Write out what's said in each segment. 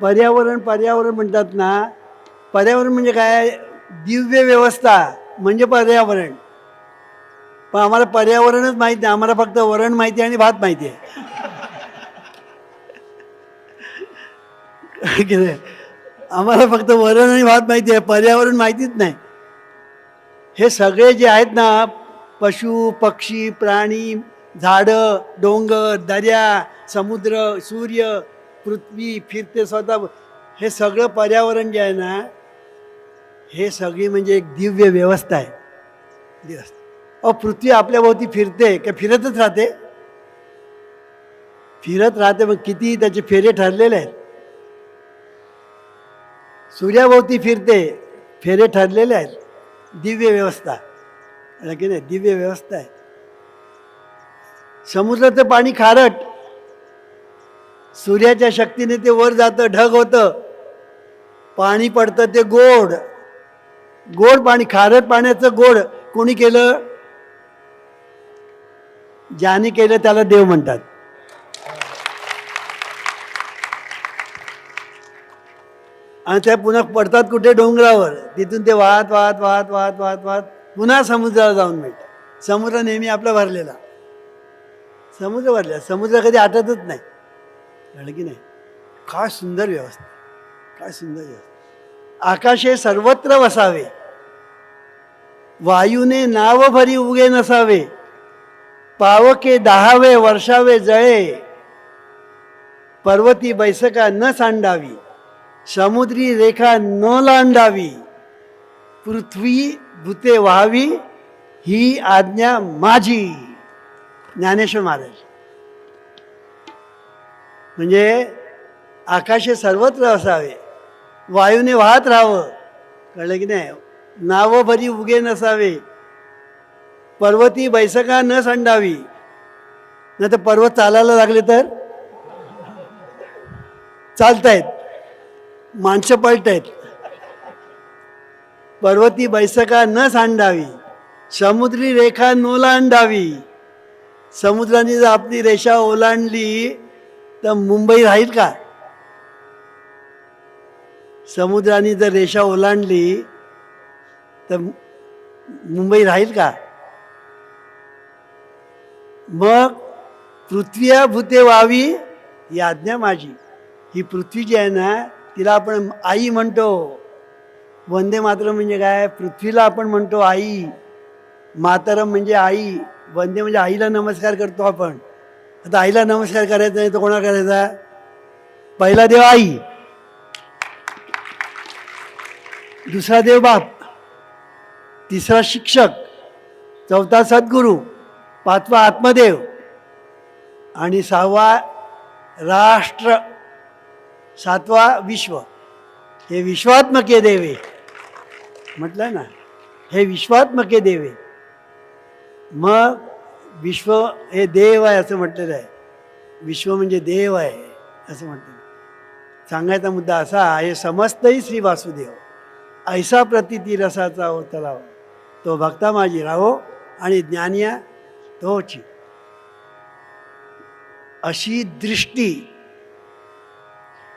पर्यावरण पर्यावरण म्हणतात ना पर्यावरण म्हणजे काय? दिव्य व्यवस्था म्हणजे पर्यावरण. पण आम्हाला पर्यावरणच माहीत नाही आम्हाला फक्त वरण माहिती आहे आणि भात माहिती आहे. आम्हाला फक्त वरण आणि भात माहिती आहे पर्यावरण माहितीच नाही. हे सगळे जे आहेत ना पशु पक्षी प्राणी झाडं डोंगर दर्या समुद्र सूर्य पृथ्वी फिरते स्वतः. हे सगळं पर्यावरण जे आहे ना हे सगळी म्हणजे एक दिव्य व्यवस्था आहे. व्यवस्था अहो पृथ्वी आपल्याभोवती फिरते का फिरतच राहते. फिरत राहते मग किती त्याचे फेरे ठरलेले आहेत. सूर्याभोवती फिरते फेरे ठरलेले आहेत. दिव्य व्यवस्था. की नाही? दिव्य व्यवस्था आहे. समुद्राचं पाणी खारट सूर्याच्या शक्तीने ते वर जातं ढग होतं. पाणी पडतं ते गोड. गोड पाणी खारट पाण्याचं गोड. कोणी केलं? ज्याने केलं त्याला देव म्हणतात. आणि त्या पुन्हा पडतात कुठे? डोंगरावर. तिथून ते वाहत वाहत वाहत वाहत वाहत वाहत पुन्हा समुद्राला जाऊन मिळतात समुद्र नेहमी आपला भरलेला. समुद्र भरलेला. समुद्र कधी आटतच नाही. की नाही. काय सुंदर व्यवस्था. काय सुंदर व्यवस्था. आकाशे सर्वत्र वसावे. वायूने नाव भरी उगे नसावे. पावके दहावे वर्षावे जळे. पर्वती बैसका न सांडावी. समुद्री रेखा न लांडावी. पृथ्वी भूते व्हावी. ही आज्ञा माझी. ज्ञानेश्वर महाराज. म्हणजे आकाशे सर्वत्र असावे. वायूने वाहत राहावं. कळलं की नाही? नावं भरी उगे नसावे. पर्वती बैसका न संडावी. नाही तर पर्वत चालायला लागले तर? चालतायत. माणसं पळतायत पर्वती बैसका न सांडावी. समुद्री रेखा न ओलांडावी समुद्राने जर आपली रेषा ओलांडली तर मुंबई राहील का? समुद्राने जर रेषा ओलांडली तर मुंबई राहील का? मग पृथ्वी भूते व्हावी ही आज्ञा माझी. ही पृथ्वी जी आहे ना तिला आपण आई म्हणतो. वंदे मातरम म्हणजे काय? पृथ्वीला आपण म्हणतो आई. मातरम म्हणजे आई. वंदे म्हणजे आईला नमस्कार करतो आपण. आता आईला नमस्कार करायचा नाही तर कोणा करायचा पहिला देव आई. दुसरा देव बाप. तिसरा शिक्षक. चौथा सद्गुरू. पाचवा आत्मदेव. आणि सहावा राष्ट्र. सातवा विश्व. हे विश्वात्मके देवे. म्हटलं ना? हे विश्वात्मके देवे. मग विश्व हे देव आहे असं म्हटलेलं आहे. विश्व म्हणजे देव आहे असं म्हटलं सांगायचा मुद्दा असा हे समस्तही श्री वासुदेव. ऐसा प्रतिती रसाचा होतलाव तो भक्ता माझी राहो आणि ज्ञानिया तोची अशी दृष्टी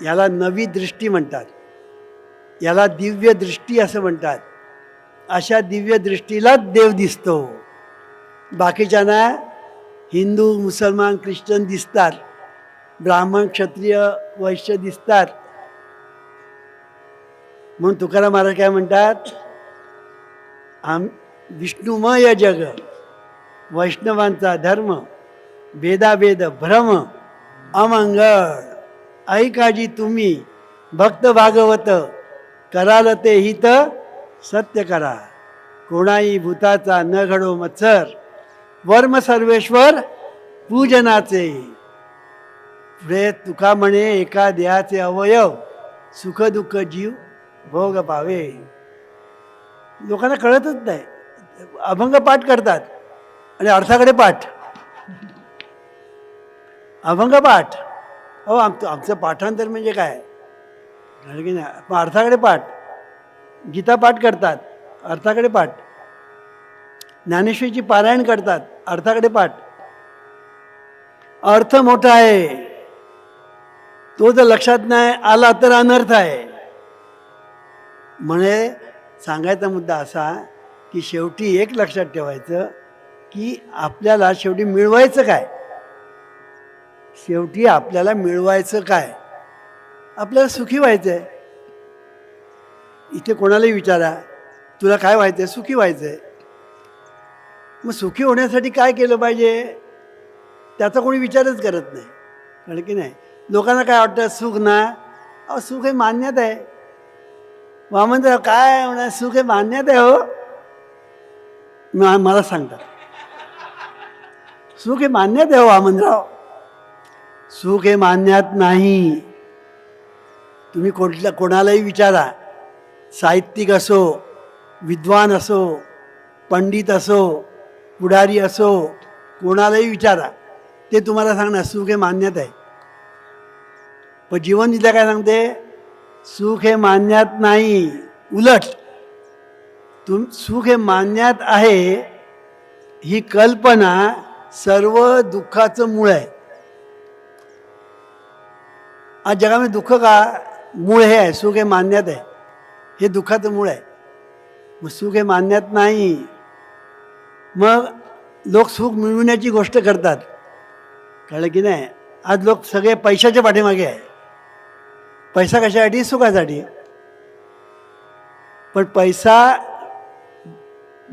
याला नवी दृष्टी म्हणतात. याला दिव्य दृष्टी असं म्हणतात. अशा दिव्य दृष्टीलाच देव दिसतो. बाकीच्यांना हिंदू मुसलमान ख्रिश्चन दिसतात. ब्राह्मण क्षत्रिय वैश्य दिसतात. म्हणून तुकाराम महाराज काय म्हणतात? आम विष्णुमय जग वैष्णवांचा धर्म भेदाभेद भ्रम अमंगळ. ऐकाजी तुम्ही भक्त भागवत कराल ते हित सत्य करा. कोणाही भूताचा न घडो मत्सर. वर्म सर्वेश्वर पूजनाचे. पुढे तुका म्हणे एका देहाचे अवयव सुख दुःख जीव भोग पावे. लोकांना कळतच नाही. अभंग पाठ करतात आणि अर्थाकडे पाठ. अभंग पाठ. हो आमचं आमचं पाठांतर म्हणजे काय? की नाही? अर्थाकडे पाठ. गीता पाठ करतात अर्थाकडे पाठ. ज्ञानेश्वरीची पारायण करतात अर्थाकडे पाठ. अर्थ मोठा आहे. तो जर लक्षात नाही आला तर अनर्थ आहे. म्हणजे सांगायचा मुद्दा असा की शेवटी एक लक्षात ठेवायचं की आपल्याला शेवटी मिळवायचं काय? शेवटी आपल्याला मिळवायचं काय? आपल्याला सुखी व्हायचं आहे इथे कोणालाही विचारा तुला काय व्हायचं आहे सुखी व्हायचं आहे मग सुखी होण्यासाठी काय केलं पाहिजे? त्याचा कोणी विचारच करत नाही. कारण की नाही? लोकांना काय वाटतं? सुख ना? अहो सुख हे मान्यता आहे. वामनराव काय म्हणा सुख हे मान्यता आहे हो. मला सांगतात. सुख हे मान्यात आहे हो वामनराव. सुख हे मान्यात नाही. तुम्ही कोणत्या कोणालाही विचारा. साहित्यिक असो विद्वान असो पंडित असो पुढारी असो कोणालाही विचारा. ते तुम्हाला सांगणार सुख हे मान्यात आहे. पण जीवन जीवनविद्या काय सांगते सुख हे मान्यात नाही. उलट तुम सुख हे मान्यात आहे ही कल्पना सर्व दुःखाचं मूळ आहे. आज जगामध्ये दुःख का मूळ हे आहे? सुख हे मान्यात आहे. हे दुःखाचं मूळ आहे. मग सुख हे मान्यात नाही. मग लोक सुख मिळवण्याची गोष्ट करतात. कळलं की नाही? आज लोक सगळे पैशाच्या पाठीमागे आहे. पैसा कशासाठी? सुखासाठी. पण पैसा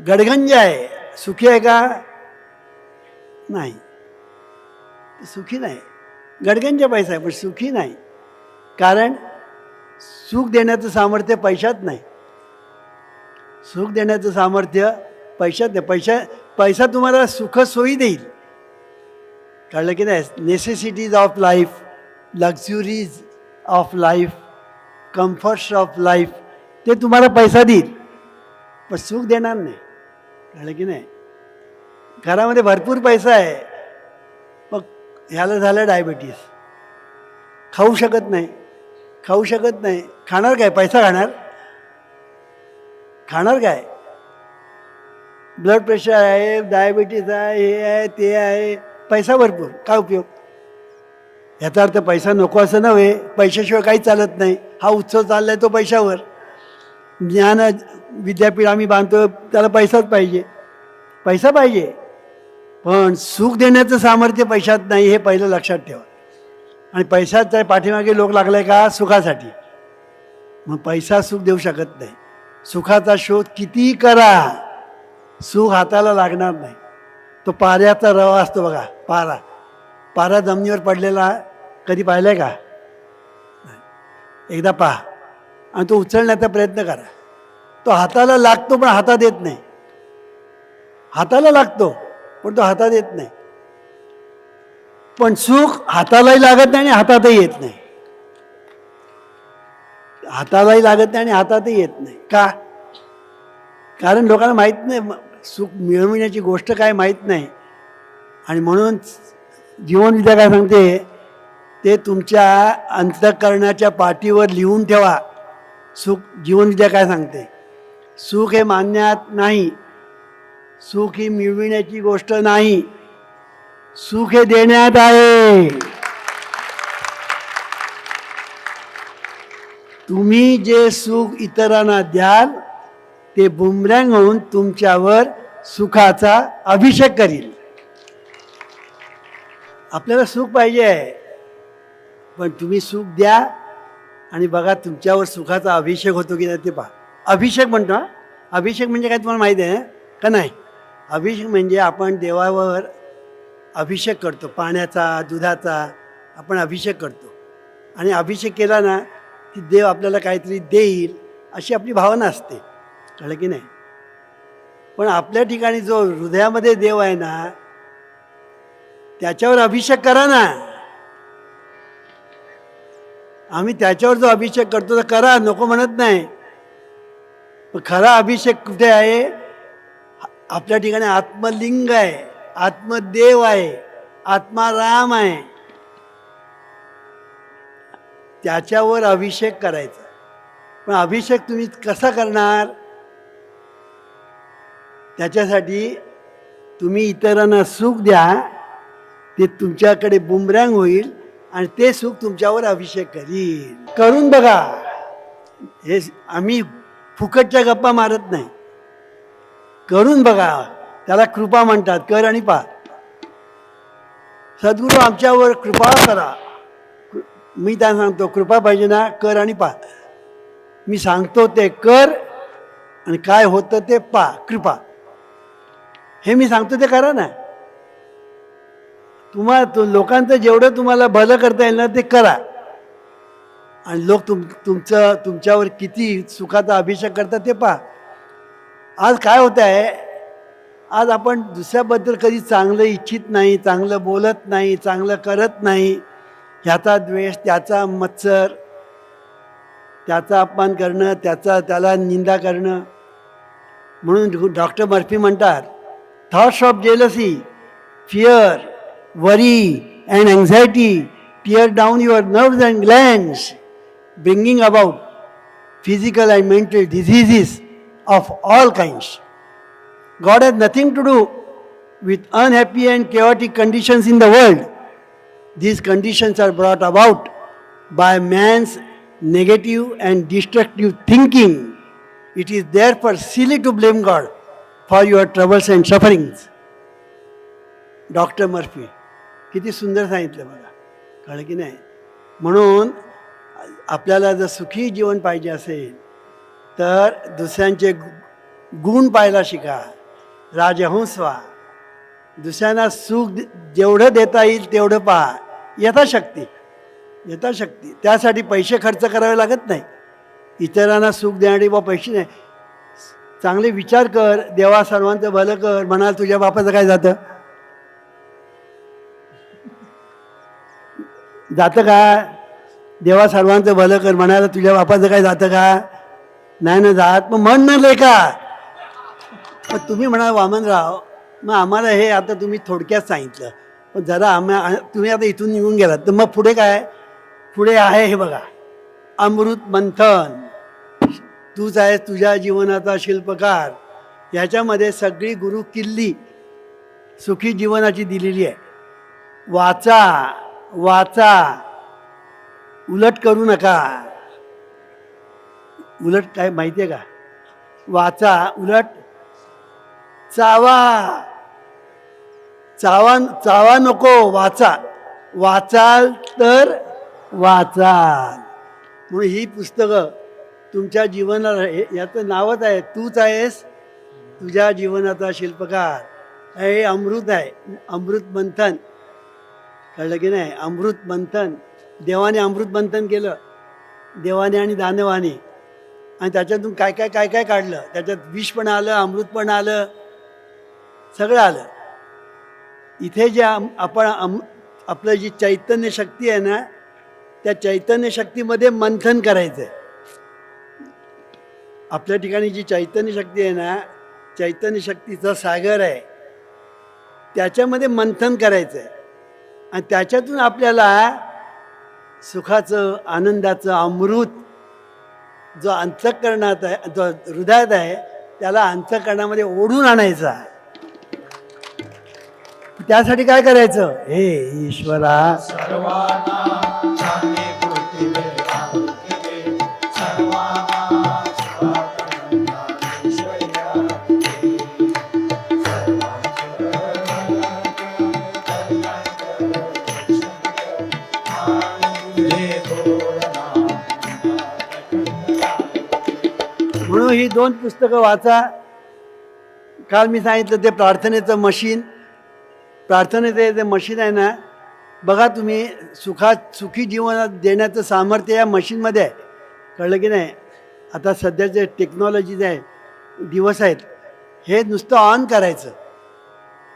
गडगंज आहे. सुखी आहे का? नाही. सुखी नाही. गडगंज पैसा आहे पण सुखी नाही. कारण सुख देण्याचं सामर्थ्य पैशात नाही. सुख देण्याचं सामर्थ्य पैशात नाही पैसा पैसा तुम्हाला सुखसोयी देईल. कळलं की नाही? Necessities of life luxuries of life comforts of life ते तुम्हाला पैसा देईल. पण सुख देणार नाही. कळलं की नाही? घरामध्ये भरपूर पैसा आहे. मग ह्याला झालं डायबिटीस खाऊ शकत नाही. खाऊ शकत नाही. खाणार काय? पैसा खाणार? खाणार काय? ब्लड प्रेशर आहे डायबिटीस आहे हे आहे ते आहे. पैसा भरपूर काय उपयोग? याचा अर्थ पैसा नको असं नव्हे पैशाशिवाय काही चालत नाही. हा उत्सव चाललाय तो पैशावर. ज्ञान विद्यापीठ आम्ही बांधतो त्याला पैसाच पाहिजे. पैसा पाहिजे. पण सुख देण्याचं सामर्थ्य पैशात नाही हे पहिलं लक्षात ठेवा. आणि पैशाच्या पाठीमागे लोक लागलाय का? सुखासाठी. मग पैसा सुख देऊ शकत नाही. सुखाचा शोध कितीही करा? सुख हाताला लागणार नाही. तो पाऱ्याचा रवा असतो बघा पारा. पारा जमिनीवर पडलेला कधी पाहिलाय का? एकदा पहा. आणि तो उचलण्याचा प्रयत्न करा. तो हाताला लागतो पण हातात येत नाही. हाताला लागतो पण तो हातात येत नाही. पण सुख हातालाही लागत नाही आणि हातातही येत नाही. हातालाही लागत नाही आणि हातातही येत नाही. का? कारण लोकांना माहीत नाही सुख मिळविण्याची गोष्ट काय माहीत नाही. आणि म्हणून जीवनविद्या काय सांगते ते तुमच्या अंतकरणाच्या पाठीवर लिहून ठेवा. सुख जीवनविद्या काय सांगते? सुख हे मानण्यात नाही. सुख ही मिळविण्याची गोष्ट नाही. सुख हे देण्यात आहे. तुम्ही जे सुख इतरांना द्याल ते बुमरँग होऊन तुमच्यावर सुखाचा अभिषेक करील. आपल्याला सुख पाहिजे आहे. पण तुम्ही सुख द्या आणि बघा तुमच्यावर सुखाचा अभिषेक होतो की नाही ते पहा. अभिषेक म्हणतो अभिषेक म्हणजे काय तुम्हाला माहिती आहे का नाही? अभिषेक म्हणजे आपण देवावर अभिषेक करतो. पाण्याचा दुधाचा आपण अभिषेक करतो. आणि अभिषेक केला ना की देव आपल्याला काहीतरी देईल अशी आपली भावना असते. कळलं की नाही? पण आपल्या ठिकाणी जो हृदयामध्ये देव आहे ना त्याच्यावर अभिषेक करा ना. आम्ही त्याच्यावर जो अभिषेक करतो तर करा नको म्हणत नाही. पण खरा अभिषेक कुठे आहे? आपल्या ठिकाणी आत्मलिंग आहे आत्मदेव आहे आत्माराम आहे. त्याच्यावर अभिषेक करायचा. पण अभिषेक तुम्ही कसा करणार? त्याच्यासाठी तुम्ही इतरांना सुख द्या ते तुमच्याकडे बुमरँग होईल आणि ते सुख तुमच्यावर अभिषेक करील. करून बघा. हे आम्ही फुकटच्या गप्पा मारत नाही. करून बघा. त्याला कृपा म्हणतात. कर आणि पा. सद्गुरू आमच्यावर कृपा करा. मी त्यांना सांगतो कृपा पाहिजे ना कर आणि पा. मी सांगतो ते कर आणि काय होतं ते पा कृपा. हे मी सांगतो ते करा ना तुम्हा तो लोकांचं जेवढं तुम्हाला भलं करता येईल ना ते करा. आणि लोक तुम तुमचं तुमच्यावर किती सुखाचा अभिषेक करतात ते पहा. आज काय होत आहे आज आपण दुसऱ्याबद्दल कधी चांगलं इच्छित नाही चांगलं बोलत नाही चांगलं करत नाही. ह्याचा द्वेष त्याचा मत्सर त्याचा अपमान करणं त्याचा त्याला निंदा करणं. म्हणून डॉक्टर मर्फी म्हणतात thoughts of jealousy, fear, worry, and anxiety tear down your nerves and glands, bringing about physical and mental diseases of all kinds. God has nothing to do with unhappy and chaotic conditions in the world. These conditions are brought about by man's negative and destructive thinking. It is therefore silly to blame God for your troubles and sufferings. Doctor Murphy किती सुंदर सांगितलं बघा. कळलं की नाही? म्हणून आपल्याला जर सुखी जीवन पाहिजे असेल तर दुसऱ्यांचे गुण पाहायला शिका. राजहंस व्हा दुसऱ्यांना सुख दे- जेवढं देता येईल तेवढं पहा. यथाशक्ती यथाशक्ती. त्यासाठी पैसे खर्च करावे लागत नाही. इतरांना सुख देणारे बा पैसे नाही. चांगले विचार कर देवा सर्वांचं भलं कर म्हणाल तुझ्या बापाचं काय जातं? जातं का? देवा सर्वांचं भलं कर म्हणायला तुझ्या बापाचं काय जातं का? नाही ना जात. मग म्हण ना लेखा मग तुम्ही म्हणाल वामनराव मग आम्हाला हे आता तुम्ही थोडक्यात सांगितलं. पण जरा आम्हा तुम्ही आता इथून निघून गेलात. तर मग पुढे काय? पुढे आहे हे बघा. अमृत मंथन. तूच आहे तुझ्या जीवनाचा शिल्पकार. याच्यामध्ये सगळी गुरु किल्ली सुखी जीवनाची दिलेली आहे. वाचा वाचा. उलट करू नका. उलट काय माहिती आहे का? वाचा उलट. चावा. चावा चावा नको वाचा. वाचाल तर वाचाल. म्हणून ही पुस्तकं तुमच्या जीवनाला याचं नावच आहे तूच आहेस तुझ्या जीवनाचा शिल्पकार. हे अमृत आहे अमृत मंथन. कळलं की नाही? अमृत मंथन. देवाने अमृत मंथन केलं. देवाने आणि दानवाने. आणि त्याच्यातून काय काय काय काय काढलं? त्याच्यात विष पण आलं अमृत पण आलं. सगळं आलं. इथे जे आपण अम आपलं जी चैतन्य शक्ती आहे ना त्या चैतन्य शक्तीमध्ये मंथन करायचं आहे आपल्या ठिकाणी जी चैतन्य शक्ती आहे ना चैतन्य शक्तीचा सागर आहे. त्याच्यामध्ये मंथन करायचं आहे आणि त्याच्यातून आपल्याला सुखाचं आनंदाचं अमृत जो अंतकरणात आहे जो हृदयात आहे त्याला अंतकरणामध्ये ओढून आणायचा आहे. त्यासाठी काय करायचं? हे ईश्वरा. सर्वांना ही दोन पुस्तकं वाचा. काल मी सांगितलं ते प्रार्थनेचं मशीन. प्रार्थनेचं जे मशीन आहे ना बघा तुम्ही सुखात सुखी जीवनात देण्याचं सामर्थ्य या मशीनमध्ये आहे. कळलं की नाही? आता सध्याचे टेक्नॉलॉजी जे आहे दिवस आहेत हे नुसतं ऑन करायचं.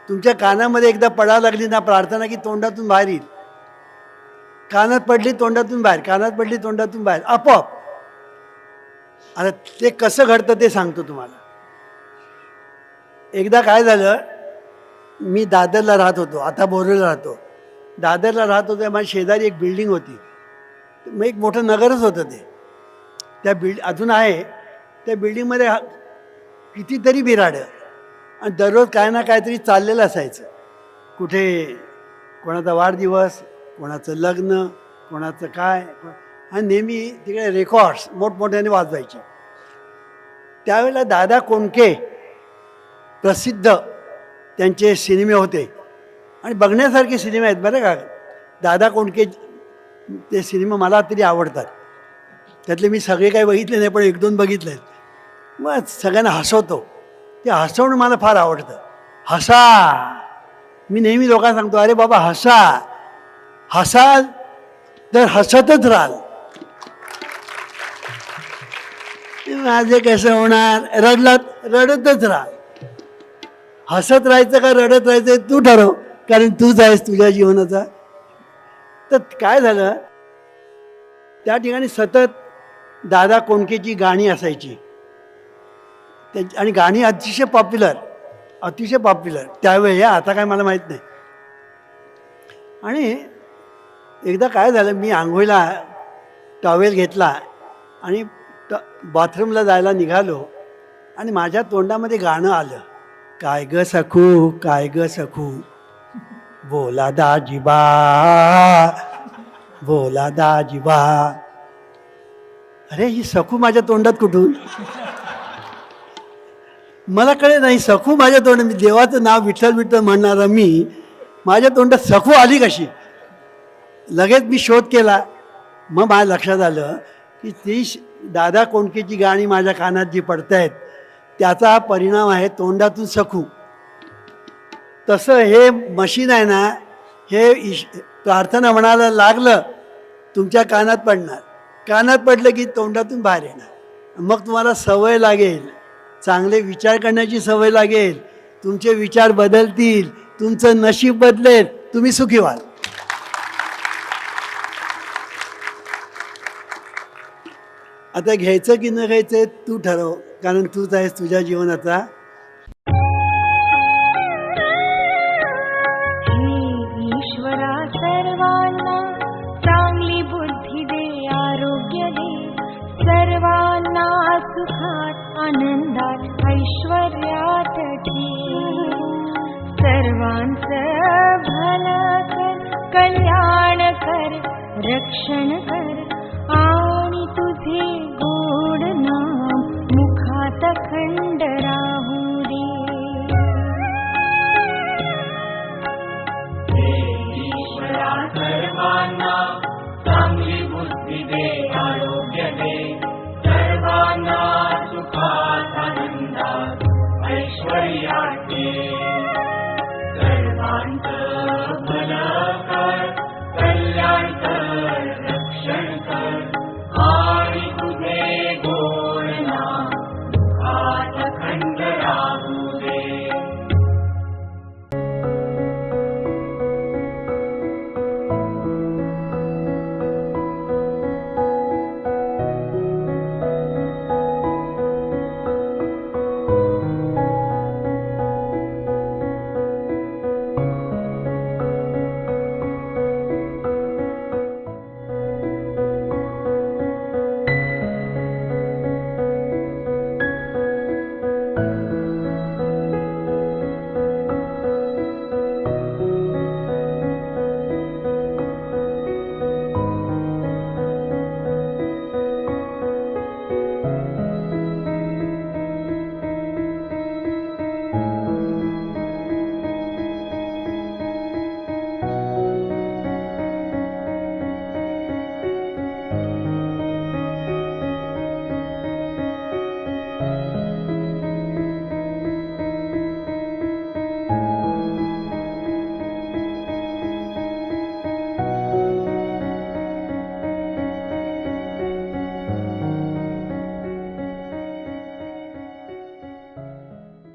तुमच्या कानामध्ये एकदा पडायला लागली ना प्रार्थना की तोंडातून बाहेर येईल. कानात पडली तोंडातून बाहेर कानात पडली तोंडातून बाहेर आपोआप. आता ते कसं घडतं ते सांगतो तुम्हाला. एकदा काय झालं मी दादरला राहत होतो आता बोरवला राहतो. दादरला राहत होतो माझ्या शेजारी एक बिल्डिंग होती. मग एक मोठं नगरच होतं ते. त्या बिल्ड अजून आहे. त्या बिल्डिंगमध्ये कितीतरी बिराडं. आणि दररोज काय ना काहीतरी चाललेलं असायचं. कुठे कोणाचा वाढदिवस कोणाचं लग्न कोणाचं काय आणि नेहमी तिकडे रेकॉर्ड्स मोठमोठ्याने वाजवायचे. त्यावेळेला दादा कोणके प्रसिद्ध त्यांचे सिनेमे होते. आणि बघण्यासारखे सिनेमे आहेत बरं का. दादा कोणके ते सिनेमा मला तरी आवडतात. त्यातले मी सगळे काही बघितले नाही पण एक दोन बघितले आहेत. मग सगळ्यांना हसवतो. ते हसवणं मला फार आवडतं. हसा. मी नेहमी लोकांना सांगतो अरे बाबा हसा. हसाल तर हसतच राहाल. माझे कसं होणार? रडलात? रडतच राहा. हसत राहायचं का रडत राहायचं तू ठरव कारण तूच आहेस तुझ्या जीवनाचा. तर काय झालं? त्या ठिकाणी सतत दादा कोणकेची गाणी असायची. त्यांची आणि गाणी अतिशय पॉप्युलर अतिशय पॉप्युलर. त्यावेळी आता काय मला माहीत नाही. आणि एकदा काय झालं मी आंघोळीला टॉवेल घेतला आणि तर बाथरूमला जायला निघालो आणि माझ्या तोंडामध्ये गाणं आलं. काय ग सखू काय ग सखू? बोला दाजीबा बोला दाजीबा. अरे ही सखू माझ्या तोंडात कुठून? मला कळे नाही सखू माझ्या तोंडात मी देवाचं नाव विठ्ठल विठ्ठल म्हणणारा मी माझ्या तोंडात सखू आली कशी? लगेच मी शोध केला. मग माझ्या लक्षात आलं की ती श- दादा कोंडकेची गाणी माझ्या कानात जी पडतायत त्याचा परिणाम आहे तोंडातून सखू. तसं हे मशीन आहे ना हे इश प्रार्थना म्हणायला लागलं तुमच्या कानात पडणार. कानात पडलं की तोंडातून बाहेर येणार. मग तुम्हाला सवय लागेल. चांगले विचार करण्याची सवय लागेल. तुमचे विचार बदलतील. तुमचं नशीब बदलेल. तुम्ही सुखी व्हाल. आता घ्यायचं की न घ्यायचं तू ठरव कारण तूच आहेस तुझ्या जीवनाचा. ईश्वरा सर्वांना चांगली बुद्धी दे सर्वांना आनंदात ऐश्वर्यात सर्वांचं भलं कर कल्याण कर रक्षण कर.